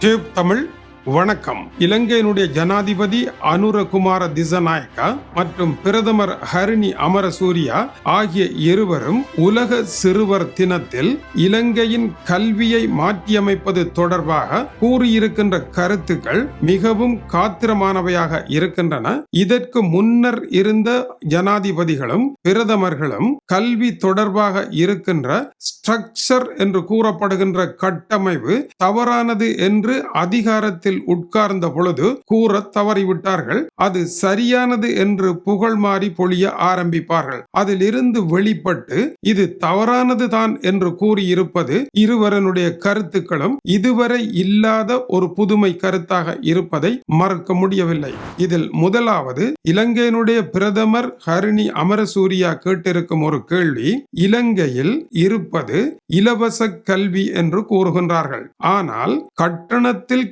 Tube Tamil வணக்கம். இலங்கையினுடைய ஜனாதிபதி அனுரகுமார திசநாயக்கா மற்றும் பிரதமர் ஹரிணி அமரசூரியா ஆகிய இருவரும் உலக சிறுவர் தினத்தில் இலங்கையின் கல்வியை மாற்றியமைப்பது தொடர்பாக கூறியிருக்கின்ற கருத்துக்கள் மிகவும் காத்திரமானவையாக இருக்கின்றன. இதற்கு முன்னர் இருந்த ஜனாதிபதிகளும் பிரதமர்களும் கல்வி தொடர்பாக இருக்கின்ற ஸ்ட்ரக்சர் என்று கூறப்படுகின்ற கட்டமைப்பு தவறானது என்று அதிகாரத்தில் உட்கார்ந்த பொழுது கூற தவறிவிட்டார்கள். அது சரியானது என்று புகழ் மாறி பொழிய ஆரம்பிப்பார்கள். அதிலிருந்து வெளிப்பட்டு இது தவறானது தான் என்று கூறியிருப்பது இருவரனுடைய கருத்துக்களும் இதுவரை இல்லாத ஒரு புதுமை கருத்தாக இருப்பதை மறுக்க முடியவில்லை. இதில் முதலாவது இலங்கையினுடைய பிரதமர் ஹரிணி அமரசூரியா கேட்டிருக்கும் ஒரு கேள்வி இலங்கையில் இருப்பது இலவச கல்வி என்று கூறுகின்றார்கள். ஆனால் கட்டணத்தில்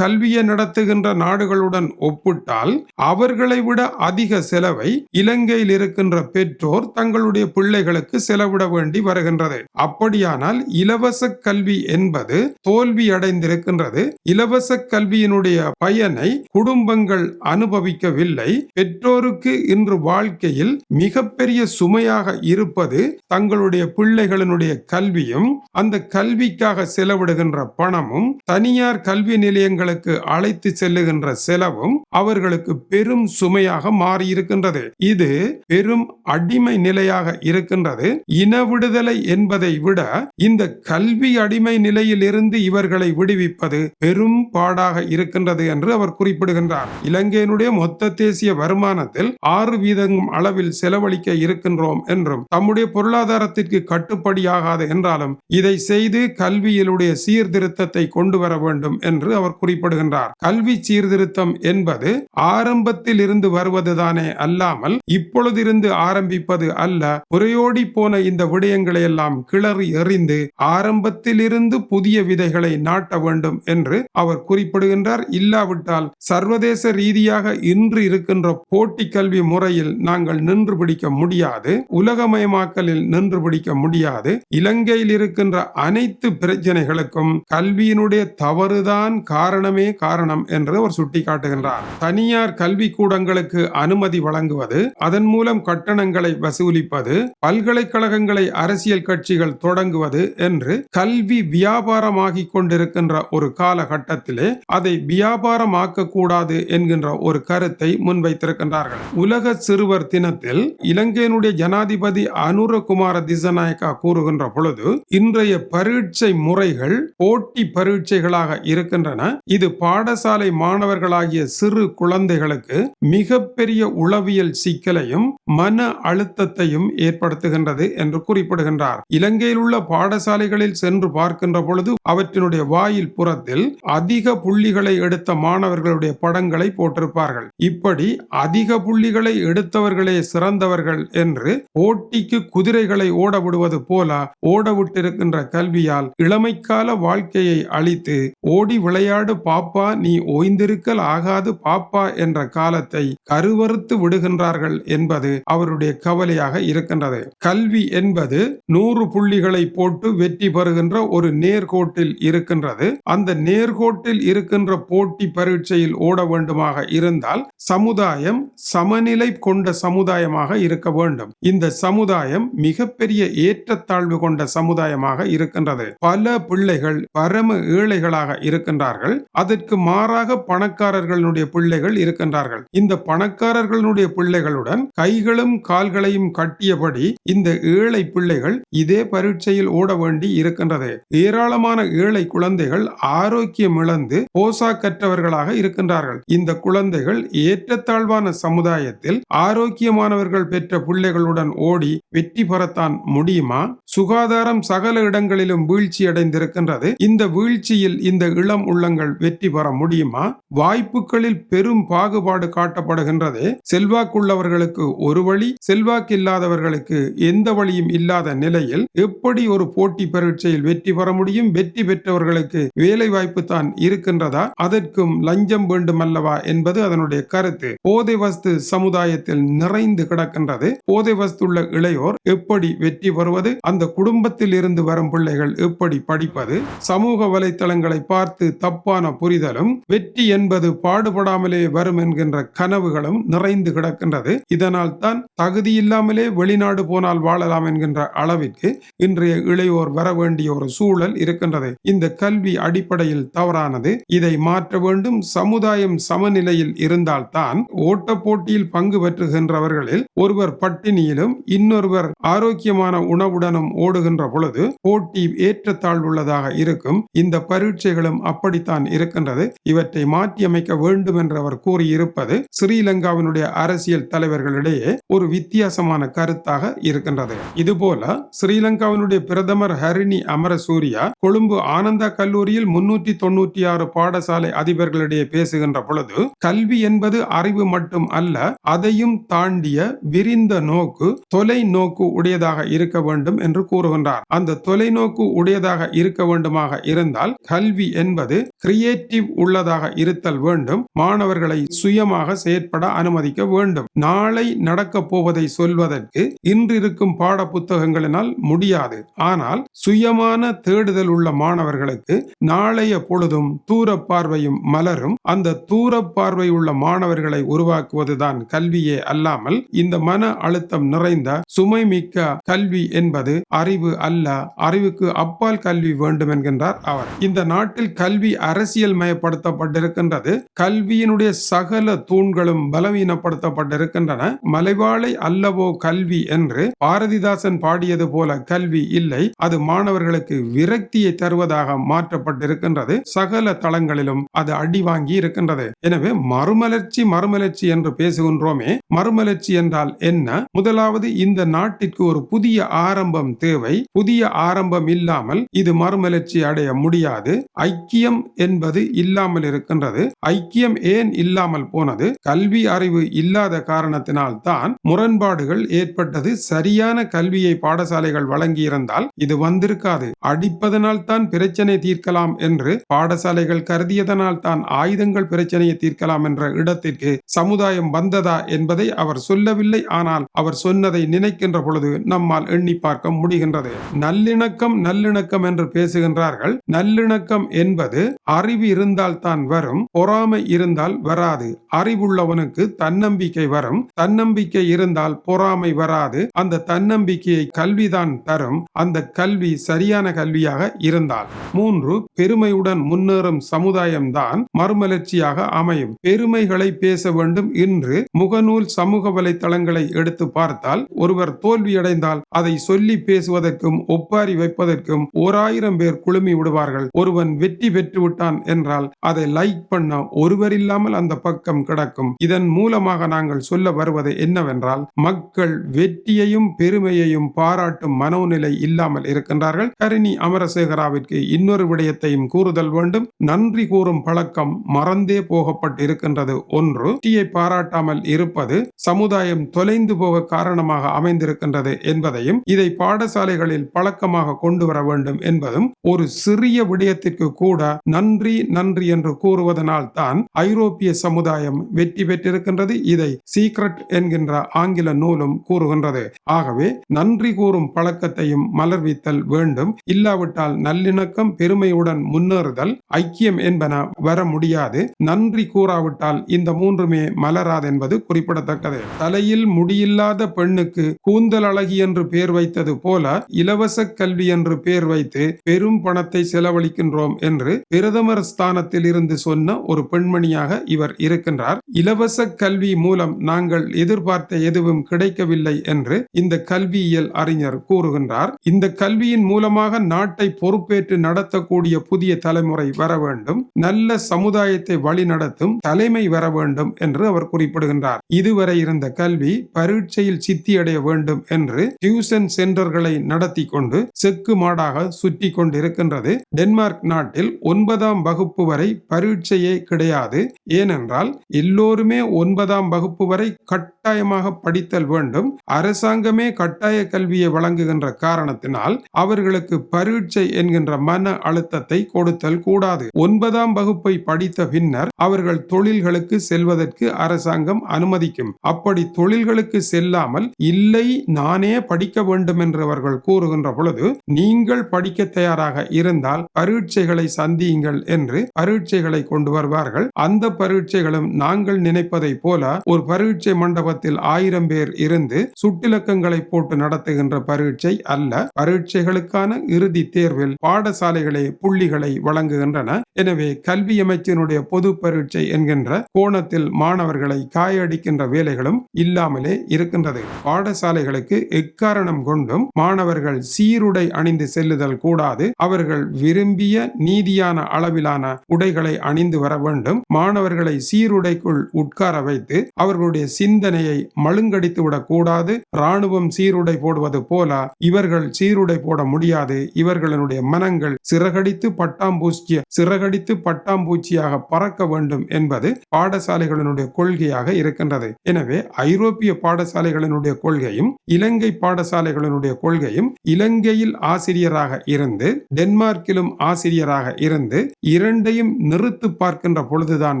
கல்வியை நடத்துகின்ற நாடுகளுடன் ஒப்பிட்டால் அவர்களை விட அதிக செலவை இலங்கையில் இருக்கின்ற பெற்றோர் தங்களுடைய பிள்ளைகளுக்கு செலவிட வேண்டி வருகின்றது. அப்படியானால் இலவச கல்வி என்பது தோல்வி அடைந்திருக்கின்றது. இலவச கல்வியினுடைய பயனை குடும்பங்கள் அனுபவிக்கவில்லை. பெற்றோருக்கு இன்று வாழ்க்கையில் மிகப்பெரிய சுமையாக இருப்பது தங்களுடைய பிள்ளைகளினுடைய கல்வியும் அந்த கல்விக்காக செலவிடுகின்ற பணமும் தனியார் கல்வி நிலையங்களுக்கு அழைத்து செல்லுகின்ற செலவும் அவர்களுக்கு பெரும் சுமையாக மாறியிருக்கின்றது. இது பெரும் அடிமை நிலையாக இருக்கின்றது. இன விடுதலை என்பதை விட இந்த கல்வி அடிமை நிலையில் இருந்து இவர்களை விடுவிப்பது பெரும் பாடாக இருக்கின்றது என்று அவர் குறிப்பிடுகின்றார். இலங்கையினுடைய மொத்த தேசிய வருமானத்தில் ஆறு வீதம் அளவில் செலவழிக்க இருக்கின்றோம் என்றும் தம்முடைய பொருளாதாரத்திற்கு கட்டுப்படியாகாது என்றாலும் இதை செய்து கல்வியிலுடைய சீர்திருத்தத்தை கொண்டு வர வேண்டும் என்று அவர் குறிப்பிடுகின்றார். கல்வி சீர்திருத்தம் என்பது ஆரம்பத்தில் இருந்து வருவதுதானே அல்லாமல் இப்பொழுதிருந்து ஆரம்பிப்பது அல்ல. புரையோடி போன இந்த விடயங்களை எல்லாம் கிளறி எறிந்து ஆரம்பத்திலிருந்து புதிய விதைகளை நாட்ட வேண்டும் என்று அவர் குறிப்பிடுகின்றார். இல்லாவிட்டால் சர்வதேச ரீதியாக இன்று இருக்கின்ற போட்டி கல்வி முறையில் நாங்கள் நின்று பிடிக்க முடியாது. உலகமயமாக்கலில் நின்று பிடிக்க முடியாது. இலங்கையில் இருக்கின்ற அனைத்து பிரச்சனைகளுக்கும் கல்வியினுடைய தவறுதான் காரணமே காரணம் என்று அவர் சுட்டிக்காட்டுகின்றார். தனியார் கல்வி கூடங்களுக்கு அனுமதி வழங்குவது அதன் மூலம் கட்டணங்களை வசூலிப்பது பல்கலைக்கழகங்களை அரசியல் கட்சிகள் தொடங்குவது என்று கல்வி வியாபாரமாகி கொண்டிருக்கின்ற ஒரு காலகட்டத்திலே அதை வியாபாரமாக்க கூடாது என்கின்ற ஒரு கருத்தை முன்வைத்திருக்கின்றார்கள். உலக சிறுவர் தினத்தில் இலங்கையினுடைய ஜனாதிபதி அனுரகுமார திசநாயக்கா கூறுகின்ற பொழுது இன்றைய பரீட்சை முறைகள் போட்டி பரீட்சைகளாக இருக்கின்றன. இது பாடசாலை மாணவர்களாகிய சிறு குழந்தைகளுக்கு மிகப்பெரிய உளவியல் சிக்கலையும் மன அழுத்தத்தையும் ஏற்படுத்துகின்றது என்று குறிப்பிடுகின்றார். இலங்கையில் உள்ள பாடசாலைகளில் சென்று பார்க்கின்ற பொழுது அவற்றினுடைய வாயில் புறத்தில் அதிக புள்ளிகளை எடுத்த மாணவர்களுடைய படங்களை போட்டிருப்பார்கள். இப்படி அதிக புள்ளிகளை எடுத்தவர்களே சிறந்தவர்கள் என்று போட்டிக்கு குதிரைகளை ஓட விடுவது போல ஓடவிட்டிருக்கின்ற கல்வியால் இளமைக்கால வாழ்க்கையை அழித்து ஓடி விளையாடு பாப்பா நீ ஓய்ந்திருக்கல் ஆகாது பாப்பா என்ற காலத்தை கருவறுத்து விடுகின்றார்கள் என்பது அவருடைய கவலையாக இருக்கின்றது. கல்வி என்பது நூறு புள்ளிகளை போட்டு வெற்றி பெறுகின்ற ஒரு நேர்கோட்டில் இருக்கின்றது. அந்த நேர்கோட்டில் இருக்கின்ற போட்டி பரீட்சையில் ஓட வேண்டுமாக இருந்தால் சமுதாயம் சமநிலை கொண்ட சமுதாயமாக இருக்க வேண்டும். இந்த சமுதாயம் மிகப்பெரிய ஏற்றத்தாழ்வு கொண்ட சமுதாயமாக இருக்கின்றது. பல பிள்ளைகள் பரம ஏழைகளாக இருக்கின்றார்கள். அதற்கு இதற்கு மாறாக பணக்காரர்களுடைய பிள்ளைகள் இருக்கின்றார்கள். இந்த பணக்காரர்களுடைய பிள்ளைகளுடன் கைகளும் கால்களையும் கட்டியபடி இந்த ஏழை பிள்ளைகள் இதே பரீட்சையில் ஓட வேண்டி இருக்கின்றது. ஏராளமான ஏழை குழந்தைகள் ஆரோக்கியம் இழந்து போசாக்கற்றவர்களாக இருக்கின்றார்கள். இந்த குழந்தைகள் ஏற்றத்தாழ்வான சமுதாயத்தில் ஆரோக்கியமானவர்கள் பெற்ற பிள்ளைகளுடன் ஓடி வெற்றி பெறத்தான் முடியுமா? சுகாதாரம் சகல இடங்களிலும் வீழ்ச்சி அடைந்திருக்கின்றது இந்த வீழ்ச்சியில் இந்த இளம் உள்ளங்கள் வெற்றி வர முடியுமா? வாய்ப்புகளில் பெரும் பாகுபாடு காட்டப்படுகின்றது. செல்வாக்குள்ளவர்களுக்கு ஒரு வழி செல்வாக்கு இல்லாதவர்களுக்கு எந்த வழியும் இல்லாத நிலையில் எப்படி ஒரு போட்டி பரீட்சையில் வெற்றி பெற முடியும்? வெற்றி பெற்றவர்களுக்கு வேலை வாய்ப்பு தான் இருக்கின்றதா? அதற்கும் லஞ்சம் வேண்டும் அல்லவா என்பது அதனுடைய கருத்து. போதை வஸ்து சமுதாயத்தில் நிறைந்து கிடக்கின்றது. போதை வஸ்துள்ள இளையோர் எப்படி வெற்றி பெறுவது? அந்த குடும்பத்தில் இருந்து வரும் பிள்ளைகள் எப்படி படிப்பது? சமூக வலைத்தளங்களை பார்த்து தப்பான புரிதல் புரிதலும் வெற்றி என்பது பாடுபடாமலே வரும் என்கின்ற கனவுகளும் நிறைந்து கிடக்கின்றது. இதனால் தான் தகுதி இல்லாமலே வெளிநாடு போனால் வாழலாம் என்கின்ற அளவிற்கு இன்றைய இளையோர் வர வேண்டிய ஒரு சூழல் இருக்கின்றது. இந்த கல்வி அடிப்படையில் தவறானது. இதை மாற்ற வேண்டும். சமுதாயம் சமநிலையில் இருந்தால்தான் ஓட்ட போட்டியில் பங்கு பெற்றுகின்றவர்களில் ஒருவர் பட்டினியிலும் இன்னொருவர் ஆரோக்கியமான உணவுடனும் ஓடுகின்ற பொழுது போட்டி ஏற்றத்தாழ்வுள்ளதாக இருக்கும். இந்த பரீட்சைகளும் அப்படித்தான் இருக்கின்றது. இவற்றை மாற்றியமைக்க வேண்டும் என்று அவர் கூறியிருப்பது ஸ்ரீலங்காவினுடைய அரசியல் தலைவர்களிடையே ஒரு வித்தியாசமான கருத்தாக இருக்கின்றது. இதுபோல ஸ்ரீலங்காவினுடைய பிரதமர் ஹரிணி அமரசூரியா கொழும்பு ஆனந்தா கல்லூரியில் முன்னூற்றி தொன்னூற்றி ஆறு பாடசாலை அதிபர்களிடையே பேசுகின்ற பொழுது கல்வி என்பது அறிவு மட்டும் அல்ல அதையும் தாண்டிய விரிந்த நோக்கு தொலைநோக்கு உடையதாக இருக்க வேண்டும் என்று கூறுகின்றார். அந்த தொலைநோக்கு உடையதாக இருக்க வேண்டுமாக இருந்தால் கல்வி என்பது கிரியேட்டிவ் உள்ளதாக இருத்தல் வேண்டும். மாணவர்களை சுயமாக செயற்பட அனுமதிக்க வேண்டும். நாளை நடக்கப் போவதை சொல்வதற்கு இன்றிருக்கும் பாட புத்தகங்களினால் முடியாது. ஆனால் சுயமான தேடுதல் உள்ள மாணவர்களுக்கு நாளைய பொழுதும் தூர பார்வையும் மலரும். அந்த தூர பார்வை உள்ள மாணவர்களை உருவாக்குவதுதான் கல்வியே அல்லாமல் இந்த மன அழுத்தம் நிறைந்த சுமை மிக்க கல்வி என்பது அறிவு அல்ல. அறிவுக்கு அப்பால் கல்வி வேண்டும் என்கின்றார் அவர். இந்த நாட்டில் கல்வி அரசியல் ஏற்படுத்தப்பட்டிருக்கின்றது கல்வியினுடைய சகல தூண்களும் பலவீனப்படுத்தப்பட்டிருக்கின்றன. மலைவாழை அல்லவோ கல்வி என்று பாரதிதாசன் பாடியது போல கல்வி இல்லை. அது மாணவர்களுக்கு விரக்தியை தருவதாக மாற்றப்பட்டிருக்கின்றது. சகல தளங்களிலும் அது அடி வாங்கி இருக்கின்றது. எனவே மறுமலர்ச்சி மறுமலர்ச்சி என்று பேசுகின்றோமே. மறுமலர்ச்சி என்றால் என்ன? முதலாவது இந்த நாட்டிற்கு ஒரு புதிய ஆரம்பம் தேவை. புதிய ஆரம்பம் இல்லாமல் இது மறுமலர்ச்சி அடைய முடியாது. ஐக்கியம் என்பது இல்லை இல்லாமல் இருக்கின்றது. ஐக்கியம் ஏன் இல்லாமல் போனது? கல்வி அறிவு இல்லாத காரணத்தினால் தான் முரண்பாடுகள் ஏற்பட்டது. சரியான கல்வியை பாடசாலைகள் வழங்கியிருந்தால் இது வந்திருக்காது. அடிப்பதனால் தான் பிரச்சனை தீர்க்கலாம் என்று பாடசாலைகள் கருதியதனால் தான் ஆயுதங்கள் பிரச்சனையை தீர்க்கலாம் என்ற இடத்திற்கு சமுதாயம் வந்ததா என்பதை அவர் சொல்லவில்லை. ஆனால் அவர் சொன்னதை நினைக்கின்ற பொழுது நம்மால் எண்ணி பார்க்க முடிகின்றது. நல்லிணக்கம் நல்லிணக்கம் என்று பேசுகின்றார்கள். நல்லிணக்கம் என்பது அறிவு இருந்த இருந்தால் தான் வரும். பொறாமை இருந்தால் வராது. அறிவுள்ளவனுக்கு தன்னம்பிக்கை வரும். தன்னம்பிக்கை இருந்தால் பொறாமை வராது. அந்த தன்னம்பிக்கையை கல்விதான் தரும். அந்த கல்வி சரியான கல்வியாக இருந்தால். மூன்று பெருமையுடன் முன்னேறும் சமுதாயம் தான் மறுமலர்ச்சியாக அமையும். பெருமைகளை பேச வேண்டும் இன்று முகநூல் சமூக வலைத்தளங்களை எடுத்து பார்த்தால் ஒருவர் தோல்வியடைந்தால் அதை சொல்லி பேசுவதற்கும் ஒப்பாரி வைப்பதற்கும் ஓராயிரம் பேர் குழுமி விடுவார்கள். ஒருவன் வெற்றி பெற்று விட்டான் என்றால் அதை லைக் பண்ண ஒருவர் இல்லாமல் அந்த பக்கம் கிடக்கும். இதன் மூலமாக நாங்கள் சொல்ல வருவது என்னவென்றால் மக்கள் வெற்றியையும் பெருமையையும் பாராட்டும் மனோநிலை இல்லாமல் இருக்கின்றார்கள். கரிணி அமரசேகராவிற்கு இன்னொரு விடயத்தையும் கூறுதல் வேண்டும். நன்றி கூறும் பழக்கம் மறந்தே போகப்பட்டு இருக்கின்றது ஒன்று வெற்றியை பாராட்டாமல் இருப்பது சமுதாயம் தொலைந்து போக காரணமாக அமைந்திருக்கின்றது என்பதையும் இதை பாடசாலைகளில் பழக்கமாக கொண்டு வர வேண்டும் என்பதும் ஒரு சிறிய விடயத்திற்கு கூட நன்றி நன்றி என்று கூறுவதனால் தான் ஐரோப்பிய சமுதாயம் வெற்றி பெற்றிருக்கின்றது. இதை சீக்ரெட் என்கின்ற ஆங்கில நூலும் கூறுகின்றது. ஆகவே நன்றி கூறும் பழக்கத்தையும் மலர்வித்தல் வேண்டும். இல்லாவிட்டால் நல்லிணக்கம் பெருமையுடன் முன்னேறுதல் ஐக்கியம் என்பன வர முடியாது. நன்றி கூறாவிட்டால் இந்த மூன்றுமே மலராது என்பது குறிப்பிடத்தக்கது. தலையில் முடியில்லாத பெண்ணுக்கு கூந்தல் அழகி என்று பெயர் வைத்தது போல இலவச கல்வி என்று பெயர் வைத்து பெரும் பணத்தை செலவழிக்கின்றோம் என்று பிரதமர் ஸ்தான ஸ்தானத்தில் இருந்து சொன்ன ஒரு பெண்மணியாக இவர் இருக்கின்றார். இலவச கல்வி மூலம் நாங்கள் எதிர்பார்த்த எதுவும் கிடைக்கவில்லை என்று இந்த கல்வியியல் அறிஞர் கூறுகின்றார். இந்த கல்வியின் மூலமாக நாட்டை பொறுப்பேற்று நடத்தக்கூடிய புதிய தலைமுறை வர வேண்டும். நல்ல சமுதாயத்தை வழிநடத்தும் தலைமை வர வேண்டும் என்று அவர் குறிப்பிடுகின்றார். இதுவரை இருந்த கல்வி பரீட்சையில் சித்தியடைய வேண்டும் என்று டியூஷன் சென்டர்களை நடத்தி கொண்டு செக்கு மாடாக சுற்றி கொண்டிருக்கின்றது. டென்மார்க் நாட்டில் ஒன்பதாம் வகுப்பு வரை பரீட்சையே கிடையாது. ஏனென்றால் எல்லோருமே ஒன்பதாம் வகுப்பு வரை கட்டாயமாக படித்தல் வேண்டும். அரசாங்கமே கட்டாய கல்வியை வழங்குகின்ற காரணத்தினால் அவர்களுக்கு பரீட்சை என்கின்ற மன அழுத்தத்தை கொடுத்தல் கூடாது. ஒன்பதாம் வகுப்பை படித்த பின்னர் அவர்கள் தொழில்களுக்கு செல்வதற்கு அரசாங்கம் அனுமதிக்கும். அப்படி தொழில்களுக்கு செல்லாமல் இல்லை நானே படிக்க வேண்டும் என்றவர்கள் கூறுகின்ற பொழுது நீங்கள் படிக்க தயாராக இருந்தால் பரீட்சைகளை சந்தியுங்கள் என்று பரீட்சைகளை கொண்டு வருவார்கள். அந்த பரீட்சைகளும் நாங்கள் நினைப்பதை போல ஒரு பரீட்சை மண்டபத்தில் ஆயிரம் பேர் இருந்து சுட்டிலக்கங்களை போட்டு நடத்துகின்ற பரீட்சை அல்ல. பரீட்சைகளுக்கான இறுதி தேர்வில் பாடசாலைகளே புள்ளிகளை வழங்குகின்றன. எனவே கல்வி அமைச்சினுடைய பொது பரீட்சை என்கின்ற கோணத்தில் மாணவர்களை காயடிக்கின்ற வேலைகளும் இல்லாமலே இருக்கின்றது. பாடசாலைகளுக்கு எக்காரணம் கொண்டும் மாணவர்கள் சீருடை அணிந்து செல்லுதல் கூடாது. அவர்கள் விரும்பிய நீதியான அளவிலான உடைகளை அணிந்து வர வேண்டும். மாணவர்களை சீருடைக்குள் உட்கார வைத்து அவர்களுடைய சிந்தனையை மழுங்கடித்து விடக்கூடாது. இராணுவம் ராணுவம் சீருடை போடுவது போல இவர்கள் சீருடை போட முடியாது. இவர்களுடைய மனங்கள் சிறகடித்து பட்டாம்பூச்சிய சிறகடித்து பட்டாம்பூச்சியாக பறக்க வேண்டும் என்பது பாடசாலைகளினுடைய கொள்கையாக இருக்கின்றது. எனவே ஐரோப்பிய பாடசாலைகளினுடைய கொள்கையும் இலங்கை பாடசாலைகளினுடைய கொள்கையும் இலங்கையில் ஆசிரியராக இருந்து டென்மார்க்கிலும் ஆசிரியராக இருந்து இரண்டையும் நிறுத்து பார்க்கின்ற பொழுதுதான்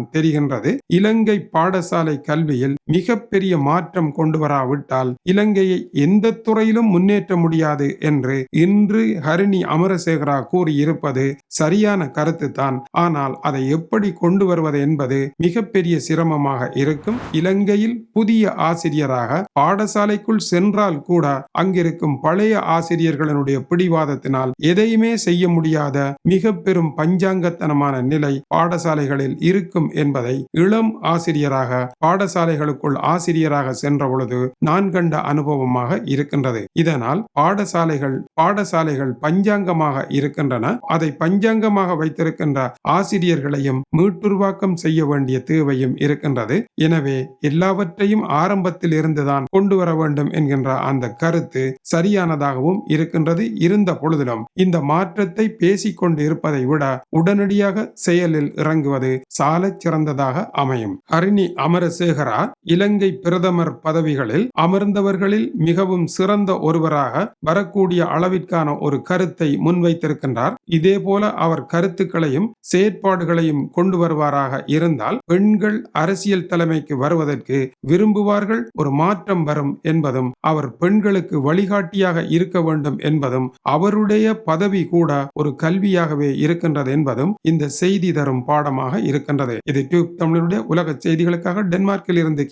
தெரிகின்றது. இலங்கை பாடசாலை கல்வியில் மிகப்பெரிய மாற்றம் கொண்டு வராவிட்டால் இலங்கையை எந்த துறையிலும் முன்னேற்ற முடியாது என்று இன்று ஹரிணி அமரசேகரா கூறியிருப்பது சரியான கருத்து தான் ஆனால் அதை எப்படி கொண்டு வருவது என்பது மிகப்பெரிய சிரமமாக இருக்கும். இலங்கையில் புதிய ஆசிரியராக பாடசாலைக்குள் சென்றால் கூட அங்கிருக்கும் பழைய ஆசிரியர்களுடைய பிடிவாதத்தினால் எதையுமே செய்ய முடியாத மிக பெரும் பஞ்சாங்கத்தனமான நிலை பாடசாலைகளில் இருக்கும் என்பதை இளம் ஆசிரியராக பாடசாலைகளுக்கு பாடசாலைகளுக்குள் ஆசிரியராக சென்ற பொழுது நான் கண்ட அனுபவமாக இருக்கின்றது. இதனால் பாடசாலைகள் பாடசாலைகள் பஞ்சாங்கமாக இருக்கின்றன. அதை பஞ்சாங்கமாக வைத்திருக்கின்ற ஆசிரியர்களையும் மீட்டுருவாக்கம் செய்ய வேண்டிய தேவையும் இருக்கின்றது. எனவே எல்லாவற்றையும் ஆரம்பத்தில் இருந்துதான் கொண்டு வர வேண்டும் என்கின்ற அந்த கருத்து சரியானதாகவும் இருக்கின்றது. இருந்த பொழுதிலும் இந்த மாற்றத்தை பேசிக்கொண்டு இருப்பதை விட உடனடியாக செயலில் இறங்குவது சாலச் சிறந்ததாக அமையும். ஹரிணி அமரசேகரா இலங்கை பிரதமர் பதவிகளில் அமர்ந்தவர்களில் மிகவும் சிறந்த ஒருவராக வரக்கூடிய அளவிற்கான ஒரு கருத்தை முன்வைத்திருக்கின்றார். இதேபோல அவர் கருத்துக்களையும் செயற்பாடுகளையும் கொண்டு வருவாராக இருந்தால் பெண்கள் அரசியல் தலைமைக்கு வருவதற்கு விரும்புவார்கள். ஒரு மாற்றம் வரும் என்பதும் அவர் பெண்களுக்கு வழிகாட்டியாக இருக்க வேண்டும் என்பதும் அவருடைய பதவி கூட ஒரு கல்வியாகவே இருக்கின்றது என்பதும் இந்த செய்தி தரும் பாடமாக இருக்கின்றது. இது டியூப் தமிழருடைய உலக செய்திகளுக்காக டென்மார்க்கில் இருந்து